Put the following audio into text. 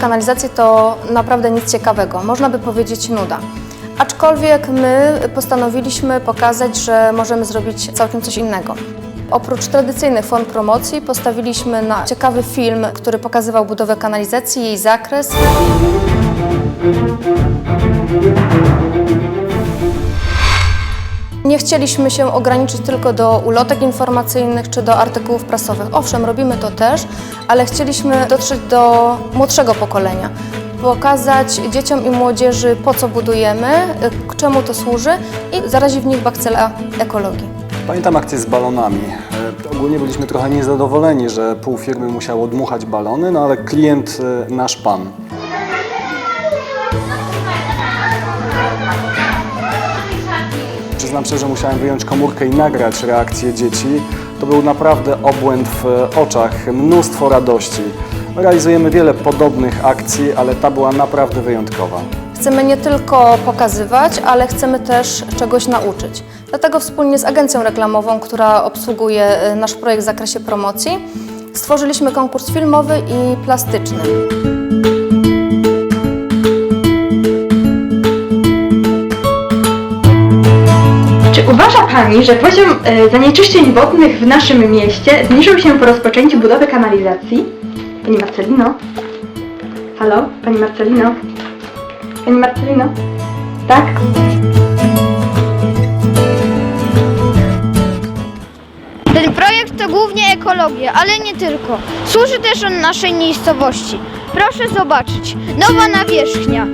kanalizacji to naprawdę nic ciekawego, można by powiedzieć nuda. Aczkolwiek my postanowiliśmy pokazać, że możemy zrobić całkiem coś innego. Oprócz tradycyjnych form promocji postawiliśmy na ciekawy film, który pokazywał budowę kanalizacji, jej zakres. Nie chcieliśmy się ograniczyć tylko do ulotek informacyjnych czy do artykułów prasowych. Owszem, robimy to też, ale chcieliśmy dotrzeć do młodszego pokolenia. Pokazać dzieciom i młodzieży, po co budujemy, czemu to służy i zarazić w nich bakcela ekologii. Pamiętam akcję z balonami. E, Ogólnie byliśmy trochę niezadowoleni, że pół firmy musiało dmuchać balony, no ale klient, e, nasz pan, Przyznam że musiałem wyjąć komórkę i nagrać reakcję dzieci. To był naprawdę obłęd w oczach, mnóstwo radości. Realizujemy wiele podobnych akcji, ale ta była naprawdę wyjątkowa. Chcemy nie tylko pokazywać, ale chcemy też czegoś nauczyć. Dlatego wspólnie z agencją reklamową, która obsługuje y, nasz projekt w zakresie promocji, stworzyliśmy konkurs filmowy i plastyczny. Pani, że poziom e, zanieczyszczeń wodnych w naszym mieście zniżył się po rozpoczęciu budowy kanalizacji? Pani Marcelino? Halo? Pani Marcelino? Pani Marcelino? Tak? Ten projekt to głównie ekologia, ale nie tylko. Służy też on naszej miejscowości. Proszę zobaczyć. Nowa nawierzchnia.